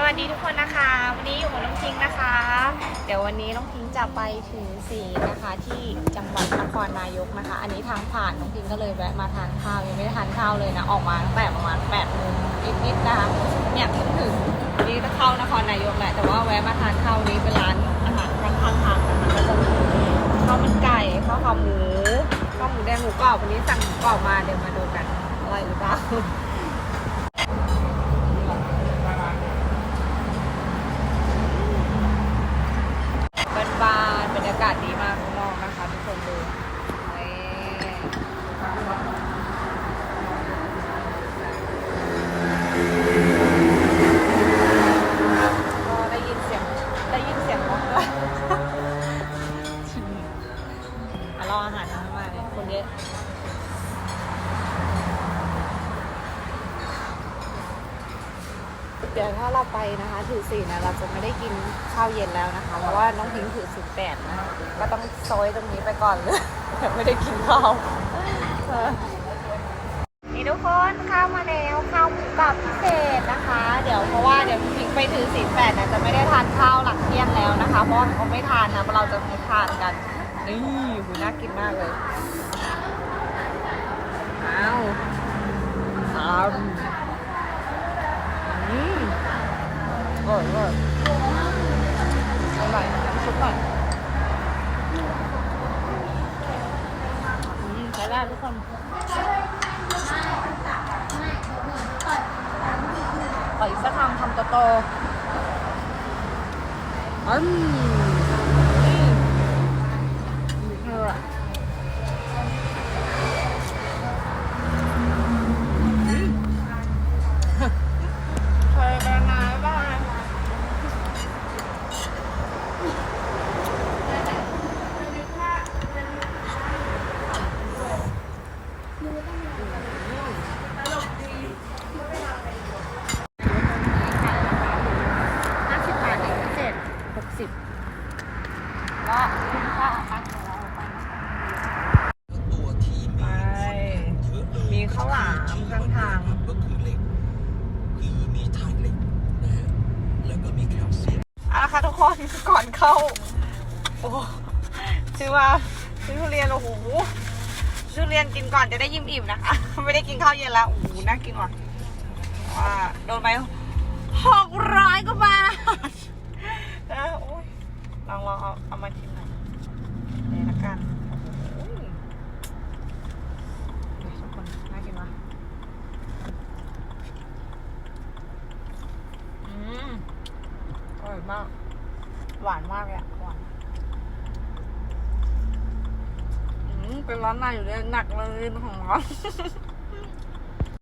สวัสดีทุกคนนะคะ วันนี้อยู่กับน้องพิงค์นะคะ เดี๋ยววันนี้น้องพิงค์จะไปถึงสีนะคะที่จังหวัดนครนายกนะคะ อันนี้ทางผ่านน้องพิงค์ก็เลยแวะมาทานข้าวยังไม่ได้ทานข้าวเลยนะออกมาตั้งแต่ประมาณ8ปดโมงนิดๆนะคะเนี่ยเพิ่งถึงนี่จะเข้านครนายกแหละแต่ว่าแวะมาทานข้าวนี้เป็นร้านอาหารข้างทางนะคะก็จะมีข้าวมันไก่ข้าวขาหมูข้าวหมูแดงหมูกรอบวันนี้สั่งหมูกรอบมาเดี๋ยวมาดูกันอร่อยหรือเปล่า บ้านๆบรรยากาศดีมากข้าง นะคะทุกคนดูนี่ เดี๋ยวถ้าเราไปนะคะถือสี่นะเราจะไม่ได้กินข้าวเย็นแล้วนะคะ เพราะว่าน้องพิงค์ถือสิบแปดนะก็ต้องซอยตรงนี้ไปก่อนเลยยังไม่ได้กินข้าวเออนี่ทุกคนข้าวมาแล้วข้าวหมูกรอบพิเศษนะคะ เดี๋ยวเพราะว่าเดี๋ยวพิงค์ไปถือศีลแปดนี่ยจะไม่ได้ทานข้าวหลังเที่ยงแล้วนะคะเพราะเขาไม่ทานนะเราจะไม่ทานกันนี่หูน่ากินมากเลยอ้าวอ้าวอืมอ ร่อยอร่อยอร่อยสุดยอืมใช้ได้ทุกคนขออีกสักคำทำโตๆอืมนี่เออเคยกันมาบ้าง ห้าสิบบาทเองพิเศษหก สิบก็คุ้มค่ามากของเราไปนะคะตัวที่ไปเยอะเลยมีข้าวหลามข้างทางก็คือเหล็กคือมีธาตุเหล็กนะฮะแล้วก็มีแคลเซียมเอาละค่ะทุกคนก่อนเข้า โอ้ชื่อว่าชื่อทุเรียนโอ้โหชื่อเรียนกินก่อนจะได้ยิ้มอิ่มนะคะ ไม่ได้กินข้าวเย็นแล้วโอ้โหน่ากินว่ะว่าโดนไปหกร้อยกว่าบาทนะโอ้ย ลองลองเอาเอามาชิมหน่อยนี่ละกันโอ้โหเดี๋ยวทุกคนน่ากินว่ะอืมอร่อยมาก หวานมากเลยอะหวานอืมเป็นร้านในอยู่เลยหนักเลยของร้าน